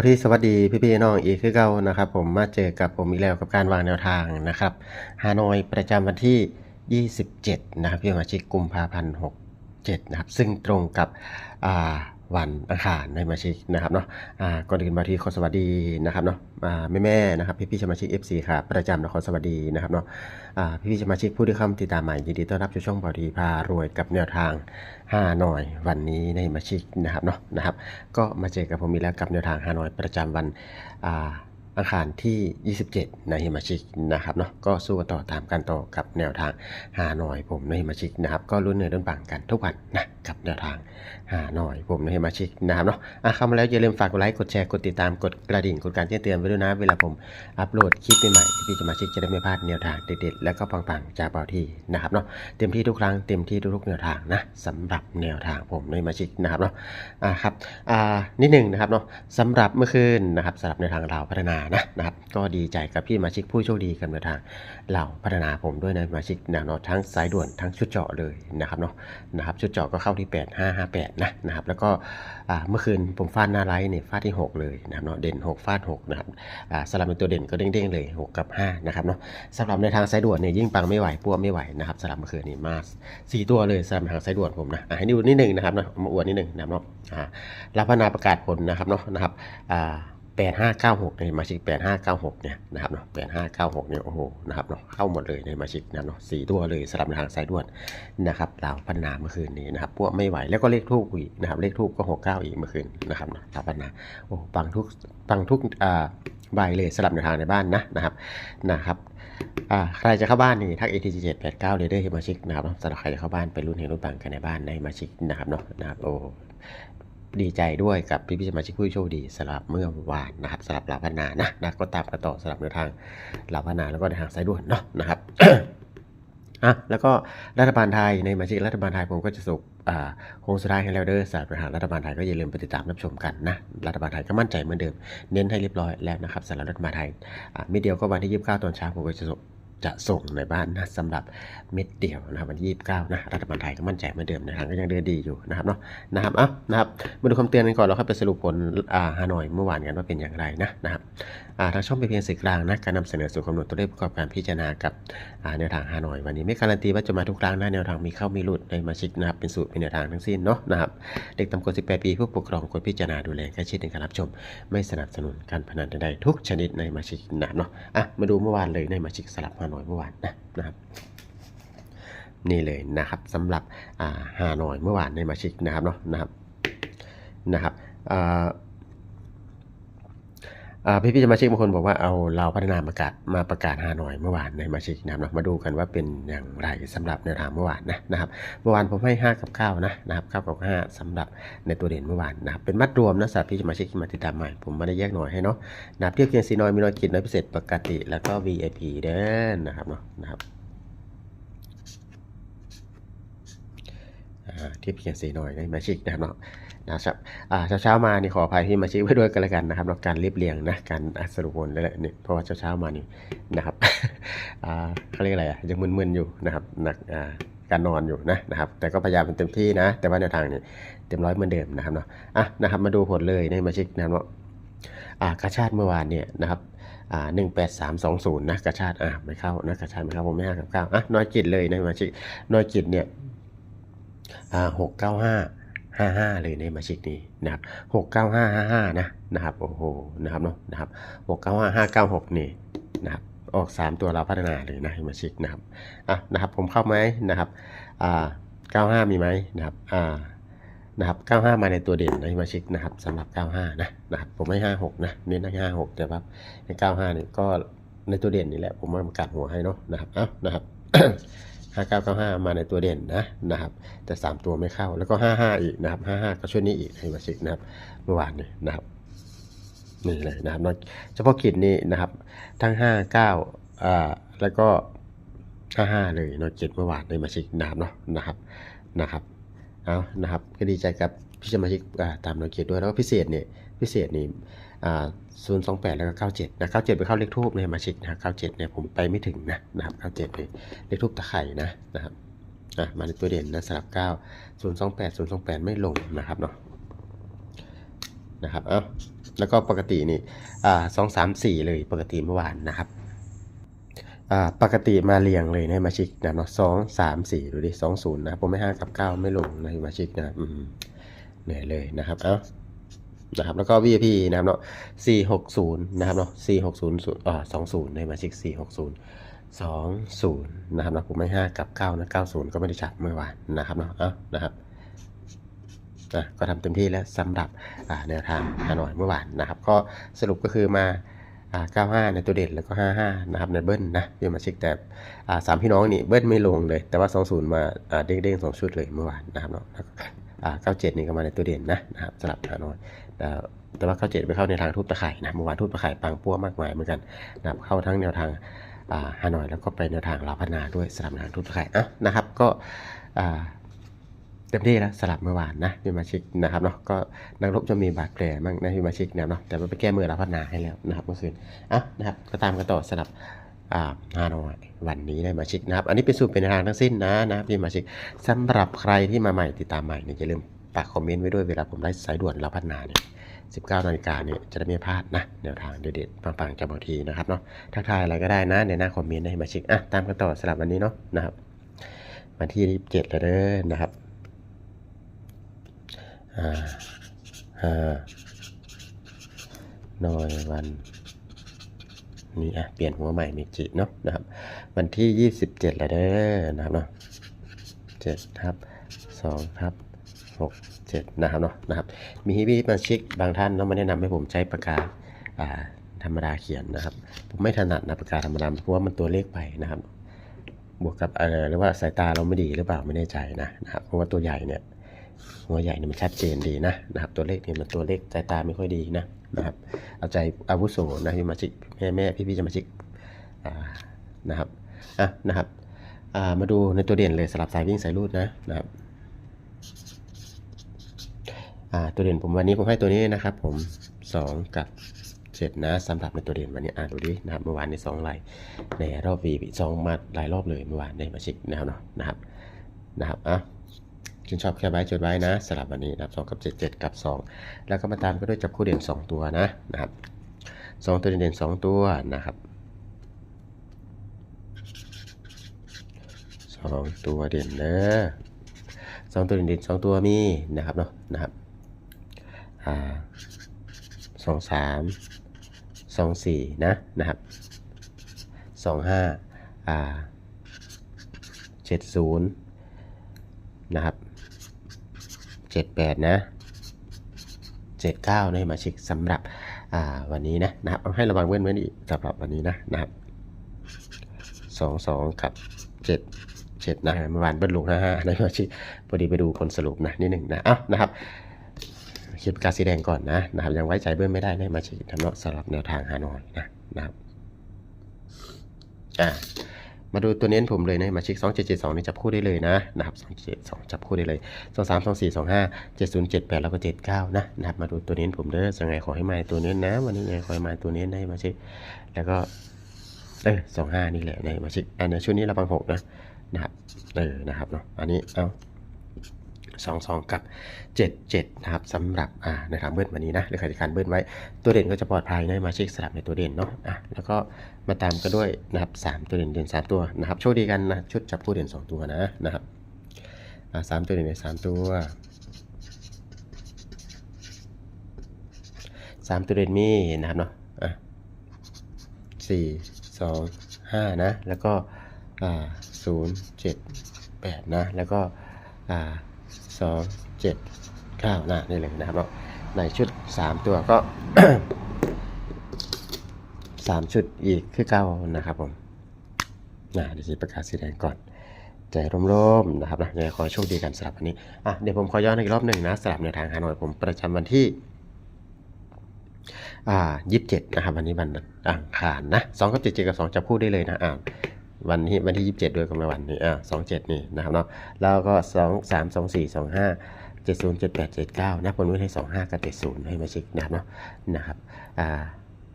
บาวที่สวัสดีพี่พี่ๆน้องอีกคือเก่านะครับ ผมมาเจอกับผมอีกแล้วกับการวางแนวทางนะครับฮานอยประจำวันที่ 27 นะครับพี่สมาชิกกุมภาพันธ์67 นะครับ ซึ่งตรงกับอ่า วันอังคารในสมาชิกนะครับเนาะอ่าก่อนอื่นบาวที่ขอสวัสดีนะครับเนาะอ่าแม่ๆนะครับพี่พี่ๆสมาชิก FC ครับประจำนครสวัสดีนะครับเนาะอ่าพี่พี่ๆสมาชิกผู้ที่เข้ามาติดตามใหม่ยินดีต้อนรับสู่ช่องบาวทีพารวยกับแนวทางฮานอยวันนี้ในมาชิกนะครับเนาะนะครับ ก็มาเจอกับผมอีกแล้วกับแนวทางฮานอยประจำวันอ่า อังคารที่ 27 ในฮิมาชิกนะครับเนาะก็สู้กันต่อตามกันต่อกับแนวทางฮาหน่อยผมในฮิมาชิกนะครับก็รุ่นเนื้อรุ่นปังกันทุกวันนะกับแนวทางฮาหน่อยผมในฮิมาชิกนะครับเนาะอะเข้ามาแล้วอย่าลืมฝากกดไลค์กดแชร์กดติดตามกดกระดิ่งกดการแจ้งเตือนไว้ด้วยนะเวลาผมอัปโหลดคลิปใหม่ๆพี่สมาชิกจะได้ไม่พลาดแนวทางเด็ดๆแล้วก็ปังๆจากเบาที่นะครับเนาะเต็มที่ทุกครั้งเต็มที่ทุกๆแนวทางนะสำหรับแนวทางผมในมาชิกนะครับเนาะอ่าครับอ่านิดหนึ่งนะครับเนาะสำหรับเมื่อคืนนะครับสำหรับแนวทางเราพัฒนานะนะครับ ก็ดีใจกับพี่มาชิกผู้โชคดีกับแนทางเราพัฒนาผมด้วยนะมาชิกแนวเนาะทั้งสายด่วนทั้งชุดเจาะเลยนะครับเนาะนะครับชุดเจาะก็เข้าที่ 8558 นะนะครับ แล้วก็เมื่อคืนผมฟาดหน้าไลท์เนี่ยฟาดที่ 6 เลยนะครับเนาะเด่น 6 ฟาด 6 นะครับสลับเป็นตัวเด่นก็เด้งๆเลย 6 กับ 5 นะครับเนาะสำหรับในทางสายด่วนเนี่ยยิ่งปังไม่ไหวปัวไม่ไหวนะครับสำหรับเมื่อคืนนี้มาสี่ตัวเลยสำหรับทางสายด่วนผมนะอะให้ดูนิดหนึ่งนะครับนะเอามาอวดนิดหนึ่งนะครับเนาะรับพนาประกาศผลนะครับเนาะนะครับอ่า แปดห้าเก้าหกในมาชิกแปดห้าเก้าหกเนี่ยนะครับเนาะแปดห้าเก้าหกเนี่ยโอ้โหนะครับเนาะเข้าหมดเลยในมาชิกนะครับเนาะสี่ตัวเลยสำหรับในทางสายด่วนนะครับเราพัฒนาเมื่อคืนนี้นะครับพวกไม่ไหวแล้วก็เลขทูบอีกนะครับเลขทูบก็หกเก้าอีกเมื่อคืนนะครับเนาะเราพัฒนาโอ้ปังทุกปังทุกอ่าใบเลยสำหรับในทางในบ้านนะนะครับนะครับอ่าใครจะเข้าบ้านนี่ทัก ATG 7 8 9เลยเด้อเฮมาชิกนะครับสำหรับใครจะเข้าบ้านไปรุ่นเฮรุ่นปังกันในบ้านในมาชิกนะครับเนาะนะครับโอ้ ดีใจด้วยกับพี่พี่สมาชิกผู้โชคดีสำหรับเมื่อวานนะครับสำหรับหล่าพนานะนะก็ตามกันต่อสำหรับในทางหล่าพนาแล้วก็ในทางสายด่วนเนาะนะครับอะแล้วก็รัฐบาลไทยในมาชิกรัฐบาลไทยผมก็จะส่งอ่าโค้งสุดท้ายให้แล้วเด้อสำหรับทางรัฐบาลไทยก็อย่าลืมไปติดตามรับชมกันนะรัฐบาลไทยก็มั่นใจเหมือนเดิม เน้นให้เรียบร้อยแล้วนะครับสำหรับรัฐบาลไทยอ่าม็ดเดียวก็วันที่ 29 ตอนเช้าผมก็จะส่ง จะส่งในบ้านนะสำหรับเม็ดเดียวนะครับวันที่29นะรัฐบาลไทยก็มั่นใจเหมือนเดิมนะครับก็ยังเดินดีอยู่นะครับเนาะนะครับอะนะครับมาดูคำเตือนกันก่อนเราเข้าไปสรุปผลอ่าฮานอยเมื่อวานกันว่าเป็นอย่างไรนะนะครับ ทางช่องเป็นเพียงสื่อกลางนะการนำเสนอสู่กำหนดตัวเลขประกอบการพิจารณากับแนวทางฮานอยวันนี้ไม่การันตีว่าจะมาทุกครั้งนะแนวทางมีเข้ามีหลุดในมาชิกนะครับเป็นสูตรเป็นแนวทางทั้งสิ้นเนาะนะครับเด็กต่ำกว่า 18 ปีผู้ปกครองควรพิจารณาดูแลใกล้ชิดในการรับชม ไม่สนับสนุนการพนันใดๆทุกชนิดในมาชิกนะครับเนาะอะมาดูเมื่อวานเลยในมาชิกสลับฮานอยเมื่อวานนะนะครับนี่เลยนะครับสำหรับอาฮานอยเมื่อวานในมาชิกนะครับเนาะนะครับนะครับอ่อ พี่พี่ๆสมาชิกบางคนบอกว่าเอาเราพัฒนาประกาศมาประกาศฮานอยเมื่อวานในมาชิกนะครับเนะมาดูกันว่าเป็นอย่างไรสำหรับแนวทางเมื่อวานนะนะครับเมื่อวานผมให้ 5 กับ 9 นะนะครับ9กับ 5สำหรับในตัวเด่นเมื่อวานนะครับเป็นมัดรวมนะสำหรับพี่สมาชิกที่มาติดตามใหม่ผมไม่ได้แยกหน่อยให้เนาะนะครับเทียบเคียงซีนอยมีนอยกิจน้อยพิเศษปกติแล้วก็ VIP เด้อนะครับเนาะนะครับเทียบเคียงสีหน่อยในมาชิกนะครับเนาะ นะครับอ่าเช้าๆมานี่ขออภัยที่มาชิกไว้ด้วยกันแล้วกันนะครับเนาการเรียบเรียงนะการสรุปผลแล้วแหละนี่ยเพราะว่าเช้าๆมานี่นะครับอ่าเขาเรียกอะไรอะยังมึนๆอยู่นะครับหนักอ่าการนอนอยู่นะนะครับ แต่ก็พยายามเป็นเต็มที่นะ แต่ว่าแนวทางนี่เต็มร้อยเหมือนเดิมนะครับเนาะอะนะครับมาดูผลเลยในมาชิกนะครับเนาะอ่ากระชาติเมื่อวานเนี่ยนะครับอ่าหนึ่งแปดสามสองศูนย์นะกระชาติอ่าไม่เข้านะกระชาติไม่เข้าผมไม่ห้ากับเก้าอะน้อยจิตเลยในมาชิกน้อยจิตเนี่ยอ่าหกเก้าห้า ห้าห้าเลยในมาชิกนี้นะครับหกเก้าห้าห้าห้านะนะครับโอ้โหนะครับเนาะนะครับหกเก้าห้าห้าเก้าหกนี่นะครับออกสามตัวเราพัฒนาเลยนะมาชิกนะครับอะนะครับผมเข้าไหมนะครับอ่าเก้าห้ามีไหมนะครับอ่านะครับเก้าห้ามาในตัวเด่นในมาชิกนะครับสำหรับเก้าห้านะนะครับผมให้ห้าหกนะเน้นให้ห้าหกแต่ว่าในเก้าห้านี่ก็ในตัวเด่นนี่แหละผมมาประกาศหัวให้เนาะนะครับเอ้านะครับ ห้าเก้าเก้าห้ามาในตัวเด่นนะนะครับแต่สามตัวไม่เข้าแล้วก็ห้าห้าอีกนะครับห้าห้าก็ช่วยนี้อีกให้มาชิกนะครับเมื่อวานนี้นะครับนี่เลยนะครับเฉพาะกิจนี่นะครับทั้งห้าเก้าอ่าแล้วก็ห้าห้าเลยนอกเจ็ดเมื่อวานในมาชิกนะครับเนาะนะครับนะครับเอานะครับก็ดีใจกับพี่สมาชิกตามนอกเจ็ดด้วยแล้วก็พิเศษเนี่ยพิเศษนี่ ศูนย์สองแปดแล้วก็เก้าเจ็ดนะเก้าเจ็ดไปเข้าเลขทูบในมาชิกนะเก้าเจ็ดเนี่ยผมไปไม่ถึงนะนะครับเก้าเจ็ดเลยเลขทูปตะไคร่นะนะครับอะมาในตัวเด่นนะสลับ9 0 2 8 0 2 8ไม่ลงนะครับเนาะนะครับเอ้าแล้วก็ปกตินี่อ่าสองสามสี่เลยปกติเมื่อวานนะครับอ่าปกติมาเรียงเลยนะมาชิกนะเนาะสองสามสี่ดูดิสองศูนย์นะผมไม่ห้ากับเก้าไม่ลงนะมาชิกนะอืมเหนื่อยเลยนะครับเอ้า นะครับแล้วก็ VIP นะครับเนาะสี่หกศูนะครับเนาะสี่หกศูนย์อ่าสองศูนย์ในมาชิกสี่หกศูนะครับเนาะผมไม่ห้ากับเนะเก้าศูนย์ก็ไม่ได้จับเมื่อวานนะครับเนาะเอ้านะครับนะก็ทำเต็มที่แล้วสำหรับอ่าแนวทางฮานอยเมื่อวานนะครับ ก็สรุปก็คือมาอ่า95 ในตัวเด่นแล้วก็ 55 นะครับในเบิ้ลนะพี่มาเช็คแต่อ่าสามพี่น้องนี่เบิ้ลไม่ลงเลย แต่ว่า 20 มาอ่าเด้งๆสองชุดเลยเมื่อวานนะครับเนาะอ่า97 นี่ก็มาในตัวเด่นนะนะครับสำหรับฮานอย แต่แต่ว่า97ไปเข้าในทางทุบตะไคร่นะเมื่อวานทุบตะไคร่ปังปั้วมากมายเหมือนกันนะเข้าทั้งแนวทางฮานอยแล้วก็ไปแนวทางลาวพนาด้วยสำหรับทางทุบตะไคร่อะนะครับก็เต็มที่แล้วสลับเมื่อวานนะพี่มาชิกนะครับเนาะก็นักรบจะมีบาดแผลบ้างนะพี่มาชิกเนี่ยเนาะแต่ว่าไปแก้มือรับพัฒนาให้แล้วนะครับเมื่อคืนอะนะครับก็ตามกันต่อสลับฮานอยวันนี้ได้มาชิกนะครับ อันนี้เป็นสูตรเป็นทางทั้งสิ้นนะนะพี่มาชิกสำหรับใครที่มาใหม่ติดตามใหม่เนี่ยอย่าลืม ฝากคอมเมนต์ไว้ด้วยเวลาผมไลฟ์สายด่วนเรับพัฒนาเนี่ย19นาฬิกาเนี่ยจะได้ไม่พลาดนะแนวทางเด็ดๆปังๆจากบางทีนะครับเนาะทักทายอะไรก็ได้นะในหน้าคอมเมนต์ให้มาชิกอะตามกันต่อสลับวันนี้เนาะนะครับวันที่27แล้วเด้อนะครับห้าห้าน้อยวันนี่อะเปลี่ยนหัวใหม่เมีจิเนาะนะครับ วันที่27แล้วเด้อนะครับเนาะเจ็ดทับสองทับ หกเจ็ดนะครับเนาะนะครับ มีพี่มาชิกบางท่านเนาะมาแนะนำให้ผมใช้ปากกาอ่าธรรมดาเขียนนะครับ ผมไม่ถนัดนะปากกาธรรมดาเพราะว่ามันตัวเลขไปนะครับ บวกกับอะไรหรือว่าสายตาเราไม่ดีหรือเปล่าไม่แน่ใจนะนะครับเพราะว่าตัวใหญ่เนี่ยหัวใหญ่เนี่ยมันชัดเจนดีนะนะครับตัวเลขเนี่ยมันตัวเลขสายตาไม่ค่อยดีนะนะครับ เอาใจอาวุโสนะพี่มาชิกแม่แม่พี่พี่จะมาชิกอ่านะครับอะนะครับอ่ามาดูในตัวเด่นเลยสลับสายวิ่งสายรูดนะนะครับ ตัวเด่นผมวันนี้ผมให้ตัวนี้นะครับ ผมสองกับเจ็ดนะสำหรับในตัวเด่นวันนี้อ่าดูดินะครับเมื่อวานในสองไลน์ในรอบวีสองมาหลายรอบเลยเมื่อวานในมาชิกนะครับเนาะนะครับนะครับอะชื่นชอบแค่ไว้จดไว้นะสลับวันนี้นะครับ2กับ 7 7 กับ 2 แล้วก็มาตามก็ด้วยจับคู่เด่น 2 ตัวนะนะครับ2ตัวเด่น 2 ตัวนะครับ2ตัวเด่นเนะสองตัวเด่นๆสองตัวมีนะครับเนาะนะครับ สองสามสองสี่นะนะครับสองห้าเจ็ดศูนย์นะครับเจ็ดแปดนะเจ็ดเก้านมาชิกสำหรับวันนี้นะนะครับให้ระวังเว้นเว้นอีกสำหรับวันนี้นะนะครับสองสองกับเจ็ดเจ็ดนะเมื่อวานเบิ้ลลูกห้าห้านะมาชิกพอดีไปดูผลสรุปนะนิดหนึ่งนะเอ้านะครับ คลิปกาสีแดงก่อนนะนะครับยังไว้ใจเบิ้ลไม่ได้นะมาชิกทำเนาะสำหรับแนวทางฮานอยนะนะครับอ่ามาดูตัวเน้นผมเลยนะมาเช็ค2 7 7 2นี่จับคู่ได้เลยนะนะครับ2 7 2จับคู่ได้เลย2 3 2 4 2 5 7 0 7 8แล้วก็79นะนะครับมาดูตัวเน้นผมเด้อยังไงขอให้มาตัวเน้นนะวันนี้ไงขอให้มาตัวเน้นได้มาช็คแล้วก็เออสองห้านี่แหละในมาช็คอันนี้ชุดนี้ระบังหกนะนะครับเออนะครับเนาะอันนี้เอา สองสองกับเจ็ดเจ็ดนะครับสำหรับอ่าในทางเบิ้ลวันนี้นะหรือใครจะการเบิ้ลไว้ตัวเด่นก็จะปลอดภัยนะมาเช็คสลับในตัวเด่นเนาะอะแล้วก็มาตามกันด้วยนะครับสามตัวเด่นเด่นสามตัวนะครับโชคดีกันนะชุดจับคู่เด่นสองตัวนะนะครับอ่าสามตัวเด่นเด่นสามตัวสามตัวเด่นมีนะครับเนาะอะสี่สองห้านะ แล้วก็อ่าศูนย์เจ็ดแปดนะ แล้วก็อ่า สองเจ็ดเก้านะนี่เลยนะครับเนาะในชุดสามตัวก็สามชุดอีกคือเก้านะครับผมนะเดี๋ยวจะประกาศสีแดงก่อน ใจร่มๆนะครับนะยังไงขอโชคดีกันสำหรับวันนี้อะเดี๋ยวผมขอย้อนอีกรอบหนึ่งนะสำหรับในทางฮานอยผมประจำวันที่อ่ายี่สิบเจ็ดนะครับวันนี้วันอังคารนะสองกับเจ็ดเจ็ดกับสองจับคู่ได้เลยนะอ่า วันที่วันที่ยี่สิบเจ็ดด้วยกับวันนี้อ่าสองเจ็ดนี่นะครับเนาะแล้วก็สองสามสองสี่สองห้าเจ็ดศูนย์เจ็ดแปดเจ็ดเก้านะผลวิทย์ให้สองห้ากับเจ็ดศูนย์ให้มาเช็คนะครับเนาะนะครับอ่า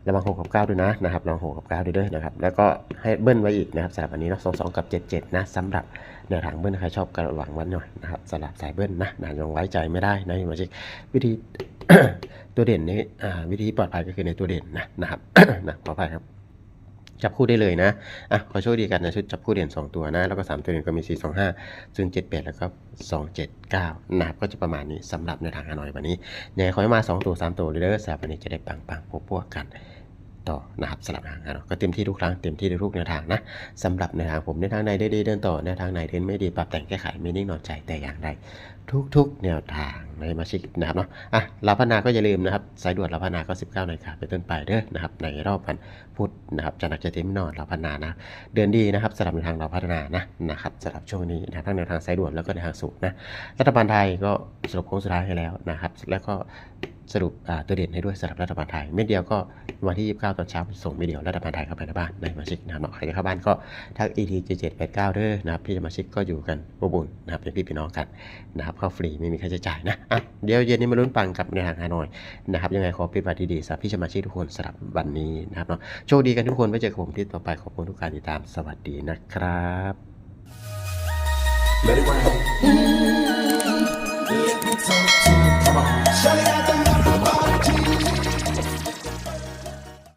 ระวังหกกับเก้าด้วยนะนะครับระวังหกกับเก้าด้วยด้วยนะครับ แล้วก็ให้เบิ้ลไว้อีกนะครับสำหรับอันนี้เนาะสองสองกับเจ็ดเจ็ดนะสำหรับแนวทางเบิ้ลใครชอบกระวังวันหน่อยนะครับสำหรับสายเบิ้ลนะนะยังไว้ใจไม่ได้นะมาชิกวิธีตัวเด่นนี้อ่าวิธีปลอดภัยก็คือในตัวเด่นนะนะครับนะขออภัยครับ จับคู่ได้เลยนะ อะขอโชคดีกันนะชุดจับคู่เด่น 2 ตัวนะ แล้วก็ 3 ตัวเด่นก็มี 4 2 5 0 7 8 แล้วก็ 2 7 9นะครับก็จะประมาณนี้สำหรับในทางฮานอยวันนี้เนี่ยขอให้มา 2 ตัว 3 ตัวเลยเด้อสำหรับวันนี้จะได้ปังปังๆพวกๆกันต่อนะครับสำหรับทางฮานก็เต็มที่ทุกครั้งเต็มที่ในทุกแนวทางนะสำหรับในทางผมในทางไหนได้ดีเดินต่อในทางไหนเดินไม่ดีปรับแต่งแก้ไขไม่นิ่งนอนใจแต่อย่างใด ทุกๆแนวทางในมาชิกนะครับเนาะอะลาพนาก็อย่าลืมนะครับสายด่วนลาพนาก็ 19นาฬิกาเป็นต้นไปเด้อนะครับในรอบวันพุธนะครับจะหนักจะเต็มนอนลาพนานะเดือนดีนะครับสำหรับในทางเราพัฒนานะนะครับสำหรับช่วงนี้นะทั้งในทางสายด่วนแล้วก็ในทางสูงนะรัฐบาลไทยก็สรุปโค้งสุดท้ายให้แล้วนะครับแล้วก็สรุปอ่าตัวเด่นให้ด้วยสำหรับรัฐบาลไทย เม็ดเดียวก็วันที่ 29 ตอนเช้าส่งเม็ดเดียวรัฐบาลไทยเข้าไปในบ้านในมาชิกนะครับเนาะใครจะเข้าบ้านก็ทัก ET 7 8 9เด้อนะครับพี่มาชิกก็อยู่กันอบอุ่นนะครับเป็นพี่พี่น้องกันนะครับเข้าฟรีไม่มีค่าใช้จ่ายนะอะเดี๋ยวเย็นนี้มาลุ้นปังกับในทางฮานอยนะครับยังไงขอเป็นวันดีๆสำหรับพี่สมาชิกทุกคนสำหรับวันนี้นะครับเนาะโชคดีกันทุกคนไว้เจอกับผมที่ต่อไปขอบคุณทุกการติดตามสวัสดีนะครับ Let it rain.